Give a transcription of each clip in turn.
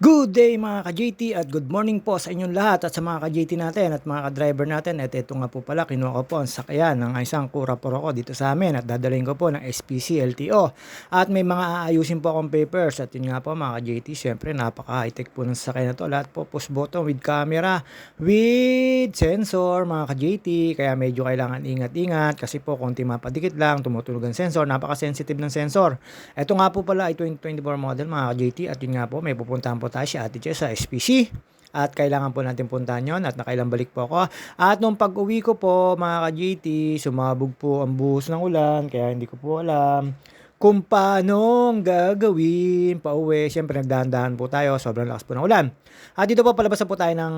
Good day mga ka-JT at good morning po sa inyong lahat at sa mga ka-JT natin at mga ka-driver natin. At ito nga po pala, kinuha ko po ang sakyan ng isang Cura Pro ko dito sa amin at dadalhin ko po ng SPC LTO. At may mga aayusin po akong papers at yun nga po mga ka-JT, syempre napaka high-tech po ng sakyan na to. Lahat po push button with camera, with sensor mga ka-JT. Kaya medyo kailangan ingat-ingat kasi po konti mapadikit lang, tumutunog ang sensor, napaka-sensitive ng sensor. Ito nga po pala ay 2024 model mga ka-JT at yun nga po may pupuntahan po tayo si Ate Jess sa SPC. At kailangan po natin puntahan yon at nakailang balik po ako. At nung pag-uwi ko po mga ka-JT, sumabog po ang buhos ng ulan kaya hindi ko po alam kung paano gagawin pauwi. Siyempre nagdahan-dahan po tayo, sobrang lakas po ng ulan. At dito po palabas na po tayo ng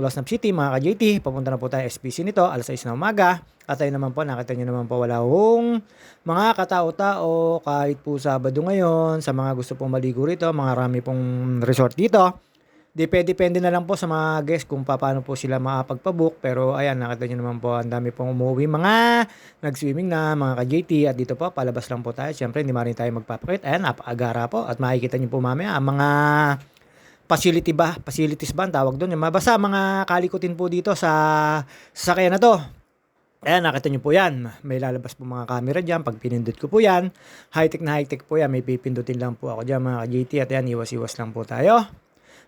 Los Nap City mga ka-JT. Papunta na po tayo SPC nito, alas 6 na umaga. At ayun naman po, nakita nyo naman po wala hong mga katao-tao kahit po Sabado ngayon sa mga gusto pong maligo rito, mga rami pong resort dito. Depende-depende na lang po sa mga guests kung paano po sila makapagpabook. Pero ayan, nakita nyo naman po, ang dami pong umuwi mga nag-swimming na, mga ka-JT. At dito po, palabas lang po tayo. Siyempre, hindi marin tayo magpapakit. Ayan, napakagara po. At makikita nyo po mamaya ang mga facility ba, facilities ba ang tawag doon. Yung Basta mga kalikutin po dito sa sasakyan na to. Ayan, nakita nyo po yan. May lalabas po mga camera dyan. Pag pinindot ko po yan, high-tech na high-tech po yan. May pipindutin lang po ako dyan mga ka-JT. At ayan, iwas-iwas lang po tayo.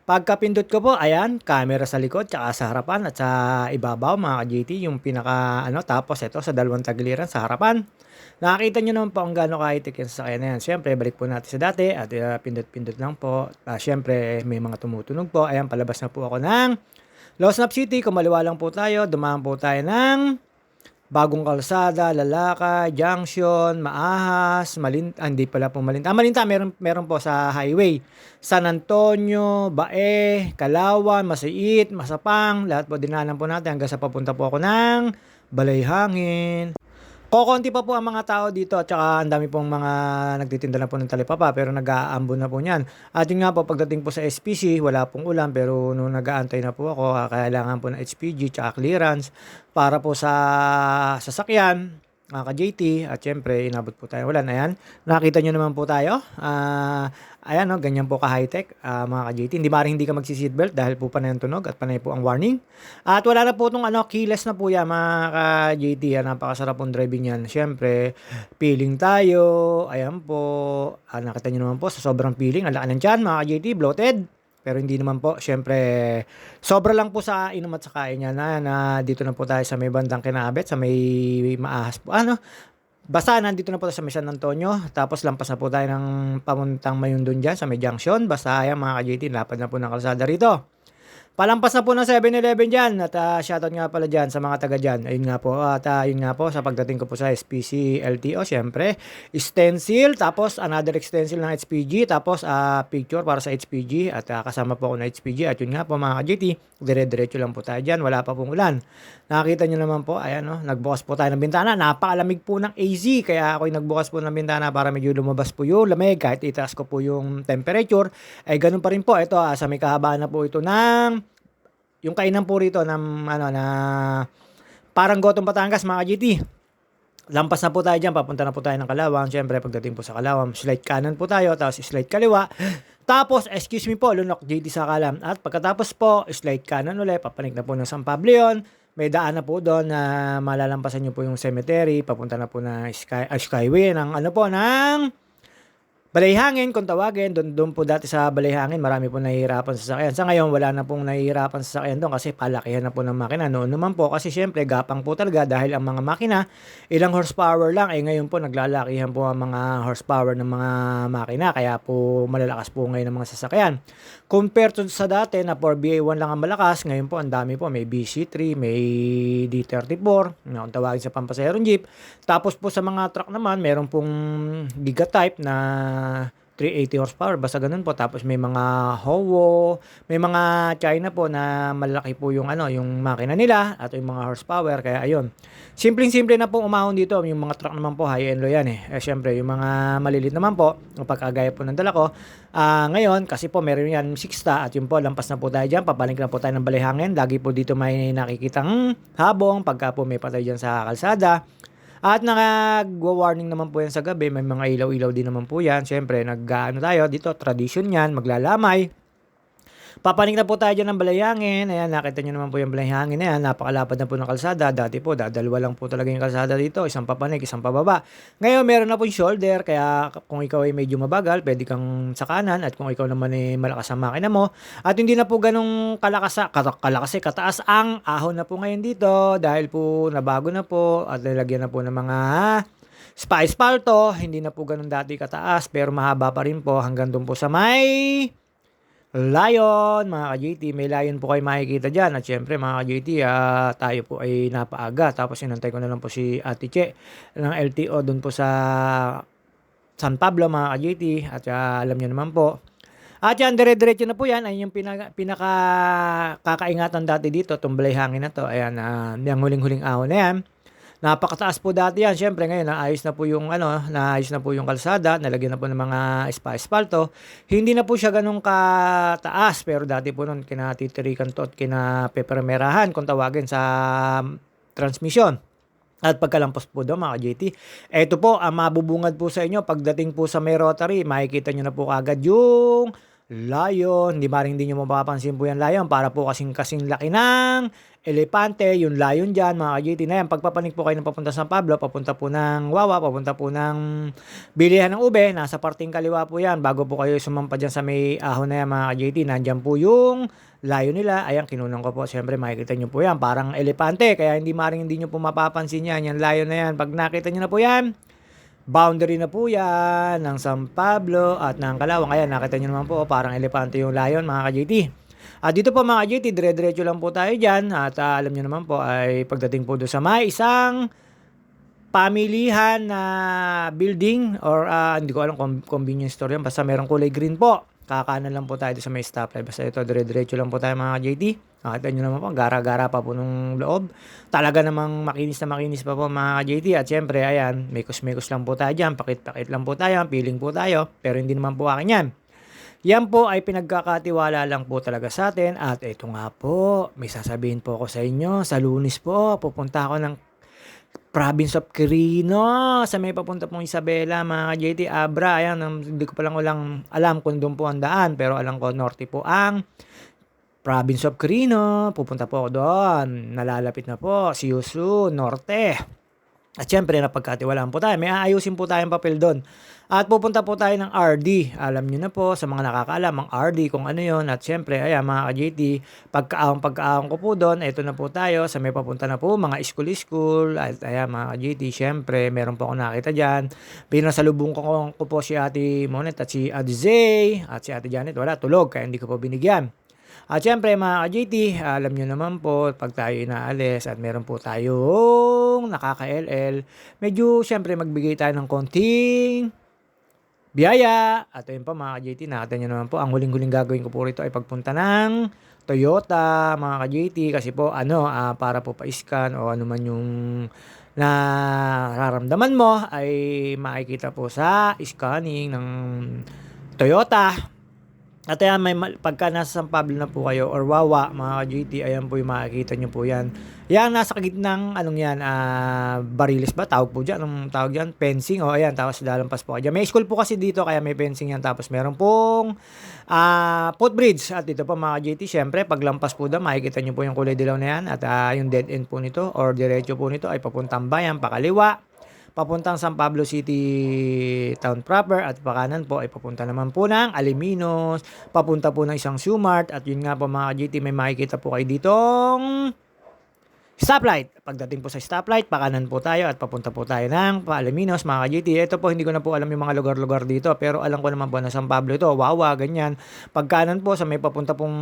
Pagkapindot ko po, ayan, camera sa likod, tsaka sa harapan at sa ibabaw mga ka-JT, yung pinaka, ano, tapos ito sa dalawang tagiliran sa harapan. Nakakita nyo naman po ang gano'ng ka-high-tech yung sasakyan na yan. Siyempre, balik po natin sa dati at uh, pindot-pindot lang po. Uh, Siyempre, may mga tumutunog po. Ayan, palabas na po ako ng Los Nap City. Kumaliwa lang po tayo. Dumaan po tayo ng Bagong Kalsada, Lalaka, Junction, Maahas, Malinta, ah, hindi pala po Malinta. Ah, Malinta, meron, meron po sa highway. San Antonio, Bae, Kalawan, Masiit, Masapang, lahat po dinanan po natin hanggang sa papunta po ako ng Balayhangin. Kokonti pa po ang mga tao dito at saka ang dami pong mga nagtitinda na po ng talipapa pero nag-aambon na po niyan. At yun nga po pagdating po sa SPC, wala pong ulan pero nung nag-aantay na po ako, ah, kailangan po ng HPG tsaka clearance para po sa sasakyan, mga ka-JT at syempre inabot po tayo ulan. Ayan, nakita nyo naman po tayo. Ah, ayan no, ganyan po ka high-tech ah, mga ka-JT. Hindi maaaring hindi ka magsi-seatbelt dahil po panay ang tunog at panay po ang warning. At wala na po itong ano, keyless na po yan mga ka-JT. Yan, napakasarap pong driving yan. Siyempre, peeling tayo. Ayan po. Ah, nakita nyo naman po sa sobrang peeling. Ang laki ng tiyan mga ka-JT, bloated. Pero hindi naman po, syempre, sobra lang po sa inom at sa kain niya na, na dito na po tayo sa may bandang kinabet, sa may maahas po. Ano, basta nandito na po tayo sa may San Antonio, tapos lampas na po tayo ng pamuntang Mayundon dyan, sa may junction. Basta ayan mga ka-JT, lapad na po ng kalsada rito. Palampas na po ng 7-Eleven dyan. At uh, shoutout nga pala dyan sa mga taga dyan. Ayun nga po. At uh, yun nga po sa pagdating ko po sa SPC LTO syempre. Stencil tapos another stencil ng HPG tapos uh, picture para sa HPG at uh, kasama po ako ng HPG at yun nga po mga ka-GT dire-diretso lang po tayo dyan. Wala pa pong ulan. Nakakita nyo naman po ayan no nagbukas po tayo ng bintana. Napakalamig po ng AZ kaya ako'y nagbukas po ng bintana para medyo lumabas po yung lamig. Kahit itaas ko po yung temperature. Ay ganun pa rin po. Ito uh, sa may kahabaan na po ito ng yung kainan po rito ng ano na parang Gotong Batangas mga GT. Lampas na po tayo dyan, papunta na po tayo ng Kalawang. Siyempre, pagdating po sa Kalawang, slide kanan po tayo, tapos slide kaliwa. Tapos, excuse me po, lunok JD sa kalam. At pagkatapos po, slide kanan ulit, papanik na po ng San Pablo yun. May daan na po doon na malalampasan nyo po yung cemetery, papunta na po na sky, uh, Skyway ng ano po, ng Balayhangin, kung tawagin, doon, doon po dati sa Balayhangin, marami po nahihirapan sa sakyan. Sa ngayon, wala na pong nahihirapan sa sakyan doon kasi palakihan na po ng makina. Noon naman po, kasi syempre, gapang po talaga dahil ang mga makina, ilang horsepower lang. Eh ngayon po, naglalakihan po ang mga horsepower ng mga makina. Kaya po, malalakas po ngayon ang mga sasakyan. Compared to sa dati na 4BA1 lang ang malakas, ngayon po, ang dami po. May BC3, may D34, na kung tawagin sa pampasaherong jeep. Tapos po sa mga truck naman, meron pong Giga type na 380 horsepower, basta ganun po. Tapos may mga Howo, may mga China po na malaki po yung ano, yung makina nila at yung mga horsepower. Kaya ayun. Simpleng-simple na po umahon dito. Yung mga truck naman po, high-end lo yan eh. eh syempre, yung mga malilit naman po, yung pagkagaya po ng dala ko. Uh, ngayon, kasi po meron yan 6 at yun po, lampas na po tayo dyan. Papalik na po tayo ng balihangin. Lagi po dito may nakikitang habong pagka po may patay dyan sa kalsada. At nag-warning naman po yan sa gabi. May mga ilaw-ilaw din naman po yan. Siyempre, nag-ano tayo dito, tradition yan, maglalamay. Papanik na po tayo dyan ng balayangin. Ayan, nakita nyo naman po yung balayangin na. Napakalapad na po ng kalsada. Dati po, dadalwa lang po talaga yung kalsada dito. Isang papanik, isang pababa. Ngayon, meron na po yung shoulder. Kaya kung ikaw ay medyo mabagal, pwede kang sa kanan. At kung ikaw naman ay malakas ang makina mo. At hindi na po ganong kalakas, kalakas eh, kataas ang ahon na po ngayon dito. Dahil po nabago na po. At nilagyan na po ng mga Spice Palto, hindi na po ganun dati kataas pero mahaba pa rin po hanggang doon po sa may Lion, mga ka-JT, may lion po kayo makikita dyan. At syempre mga ka-JT, ah, tayo po ay napaaga. Tapos inantay ko na lang po si Ate Che ng LTO doon po sa San Pablo mga ka-JT. At ah, alam nyo naman po. At yan, dire-diretso na po yan. Ay yung pinaka, pinaka kakaingatan dati dito, tumbalay hangin na to. Ayan, uh, yung huling-huling ahon na yan. Napakataas po dati yan. Siyempre ngayon, naayos na po yung ano, naayos na po yung kalsada, nalagyan na po ng mga spa-espalto. Hindi na po siya ganun kataas, pero dati po noon kinatitirikan to at kinapepermerahan kung tawagin sa transmission. At pagkalampas po daw mga JT, ito po ang mabubungad po sa inyo pagdating po sa may rotary, makikita nyo na po agad yung lion. Hindi maring hindi nyo mapapansin po yan lion para po kasing kasing laki ng elepante, yung lion dyan, mga ka-JT na yan. Pagpapanik po kayo ng papunta sa Pablo, papunta po ng Wawa, papunta po ng bilihan ng ube, nasa parting kaliwa po yan. Bago po kayo sumampa dyan sa may ahon na yan, mga ka-JT, nandyan po yung layo nila. Ayan, kinunan ko po. Siyempre, makikita nyo po yan. Parang elepante. Kaya hindi maring hindi nyo po mapapansin yan. Yan layo na yan. Pag nakita nyo na po yan, boundary na po yan ng San Pablo at ng Kalawang. Ayan, nakita nyo naman po, parang elepante yung lion, mga ka-JT. At dito po mga JT, dire-diretso lang po tayo dyan. At uh, alam nyo naman po ay pagdating po doon sa may isang pamilihan na building or uh, hindi ko alam kung convenience store yan. Basta merong kulay green po. Kakanan lang po tayo sa may stoplight. Basta ito, dire-diretso lang po tayo mga JT. Nakita nyo naman po, gara-gara pa po nung loob. Talaga namang makinis na makinis pa po mga JT. At syempre, ayan, mekos-mekos lang po tayo dyan. Pakit-pakit lang po tayo. Feeling po tayo. Pero hindi naman po akin yan. Yan po ay pinagkakatiwala lang po talaga sa atin. At ito nga po, may sasabihin po ako sa inyo. Sa lunis po, pupunta ako ng province of Quirino. Sa may papunta pong Isabela, mga JT Abra. Ayan, hindi ko pa lang walang alam kung doon po ang daan. Pero alam ko, norte po ang province of Quirino. Pupunta po ako doon. Nalalapit na po. Si Yusu, norte. At syempre, napagkatiwalaan po tayo. May aayusin po tayong papel doon. At pupunta po tayo ng RD. Alam nyo na po sa mga nakakaalam ang RD kung ano yon At syempre, ayan mga ka-JT, pagkaahong pagkaahong ko po doon, ito na po tayo sa may papunta na po mga school-school. At ayan mga ka-JT, syempre, meron po ako nakita dyan. Pinasalubong ko, ko po si Ate Monet at si Ate at si Ate Janet. Wala, tulog, kaya hindi ko po binigyan. At syempre mga ka-JT, alam nyo naman po, pag tayo inaalis at meron po tayong nakaka-LL, medyo syempre magbigay tayo ng konting biyaya. At ayun pa mga ka-JT, nakita nyo naman po, ang huling-huling gagawin ko po rito ay pagpunta ng Toyota, mga ka-JT, kasi po ano, uh, para po pa-scan o ano man yung na nararamdaman mo ay makikita po sa scanning ng Toyota at ayan, may, pagka nasa San Pablo na po kayo or Wawa, mga GT, ayan po yung makikita nyo po yan. Yan, nasa gitnang, anong yan, uh, bariles ba? Tawag po dyan, anong tawag dyan? Fencing, o oh, ayan, tapos lalampas po kayo. May school po kasi dito, kaya may fencing yan. Tapos meron pong uh, footbridge. At dito po mga GT, syempre, paglampas po doon, makikita nyo po yung kulay dilaw na yan. At uh, yung dead end po nito, or diretso po nito, ay papuntang bayan, pakaliwa papuntang San Pablo City Town proper at pakanan po ay papunta naman po ng Aliminos, papunta po ng isang Sumart at yun nga po mga GT may makikita po kayo ditong stoplight. Pagdating po sa stoplight, pakanan po tayo at papunta po tayo ng Aliminos mga GT. Ito po hindi ko na po alam yung mga lugar-lugar dito pero alam ko naman po na San Pablo ito, wawa, ganyan. Pagkanan po sa may papunta pong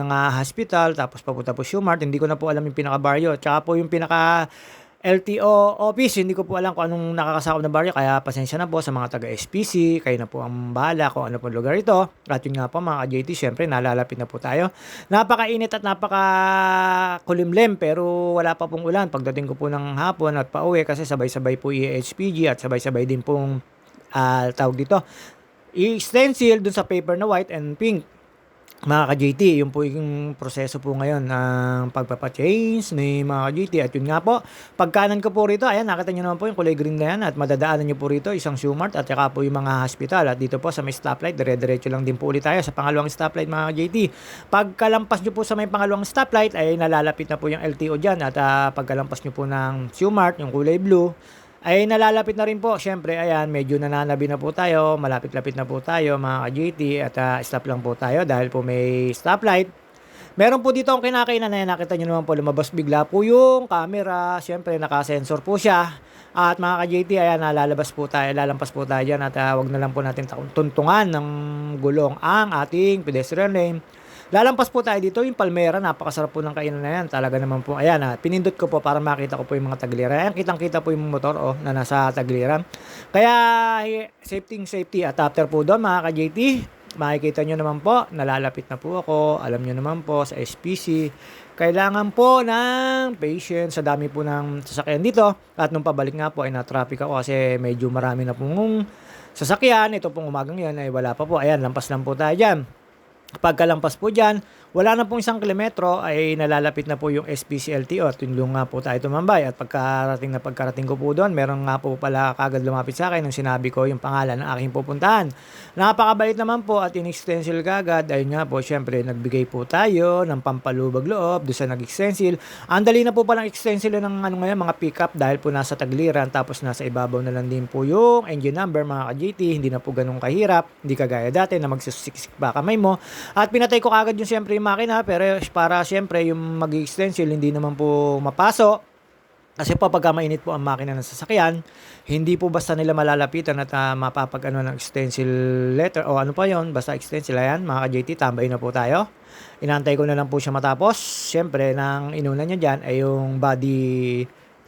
nga hospital tapos papunta po Sumart, hindi ko na po alam yung pinaka-barrio. Tsaka po yung pinaka LTO office. Hindi ko po alam kung anong nakakasakop na baryo. Kaya pasensya na po sa mga taga-SPC. Kayo na po ang bahala kung ano po lugar ito. At yun nga po mga JT, syempre nalalapit na po tayo. Napakainit at napaka kulimlim pero wala pa pong ulan. Pagdating ko po ng hapon at pauwi kasi sabay-sabay po EHPG at sabay-sabay din pong uh, tawag dito. I-stencil dun sa paper na white and pink mga ka-JT, yun po yung proseso po ngayon ng pagpapa-change ni mga ka-JT. At yun nga po, pagkanan ko po rito, ayan, nakita nyo naman po yung kulay green na yan at madadaanan nyo po rito isang Sumart at saka po yung mga hospital. At dito po sa may stoplight, dire-diretso lang din po ulit tayo sa pangalawang stoplight mga ka-JT. Pagkalampas nyo po sa may pangalawang stoplight, ay nalalapit na po yung LTO dyan. At ah, pagkalampas nyo po ng Sumart, yung kulay blue, ay nalalapit na rin po. Siyempre, ayan, medyo nananabi na po tayo. Malapit-lapit na po tayo mga ka-GT at ah, stop lang po tayo dahil po may stoplight. Meron po dito ang kinakainan na yan. Nakita nyo naman po lumabas bigla po yung camera. Siyempre, nakasensor po siya. At mga ka-JT, ayan, nalalabas po tayo, lalampas po tayo dyan at ah, wag na lang po natin tuntungan ng gulong ang ating pedestrian lane. Lalampas po tayo dito, yung Palmera, napakasarap po ng kainan na yan. Talaga naman po, ayan ha, pinindot ko po para makita ko po yung mga tagliran. Ayan, kitang-kita po yung motor, oh, na nasa tagliran. Kaya, safety, safety adapter po doon, mga ka-JT. Makikita nyo naman po, nalalapit na po ako. Alam nyo naman po, sa SPC, kailangan po ng patience sa dami po ng sasakyan dito. At nung pabalik nga po, ay na-traffic ako kasi medyo marami na pong sasakyan. Ito pong umagang yan ay wala pa po. Ayan, lampas lang po tayo dyan. Pagkalampas po dyan, wala na pong isang kilometro ay nalalapit na po yung SPCLTO at yun yung nga po tayo tumambay at pagkarating na pagkarating ko po doon, meron nga po pala kagad lumapit sa akin nung sinabi ko yung pangalan ng aking pupuntahan. Napakabait naman po at in-extensil kagad, ayun nga po, syempre nagbigay po tayo ng pampalubag loob doon sa nag-extensil. Ang dali na po palang extensil ng ano ngayon, mga pickup dahil po nasa tagliran tapos nasa ibabaw na lang din po yung engine number mga ka-GT, hindi na po ganun kahirap, hindi kagaya dati na magsusiksik pa kamay mo. At pinatay ko kagad yung siyempre yung makina pero para siyempre yung mag-extensil hindi naman po mapaso. Kasi po pagka mainit po ang makina ng sasakyan, hindi po basta nila malalapitan at uh, mapapag ano ng extensil letter o ano pa yon basta extensil ayan mga ka-JT, tambay na po tayo. Inantay ko na lang po siya matapos. Siyempre, nang inuna niya dyan ay yung body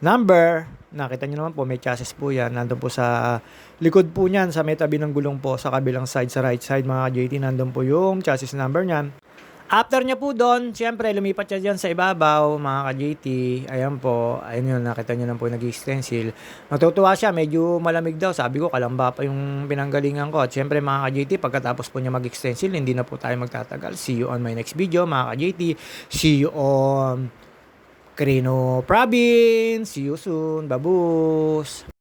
number. Nakita niyo naman po, may chassis po yan. Nandun po sa likod po niyan, sa may tabi ng gulong po, sa kabilang side, sa right side mga JT, nandun po yung chassis number niyan. After niya po doon, siyempre lumipat siya dyan sa ibabaw, mga ka-JT. Ayan po, ayun yun, nakita niyo na po nag-stencil. Natutuwa siya, medyo malamig daw. Sabi ko, kalamba pa yung pinanggalingan ko. At siyempre mga ka-JT, pagkatapos po niya mag-stencil, hindi na po tayo magtatagal. See you on my next video, mga ka-JT. See you on Carino Province. See you soon. Babus!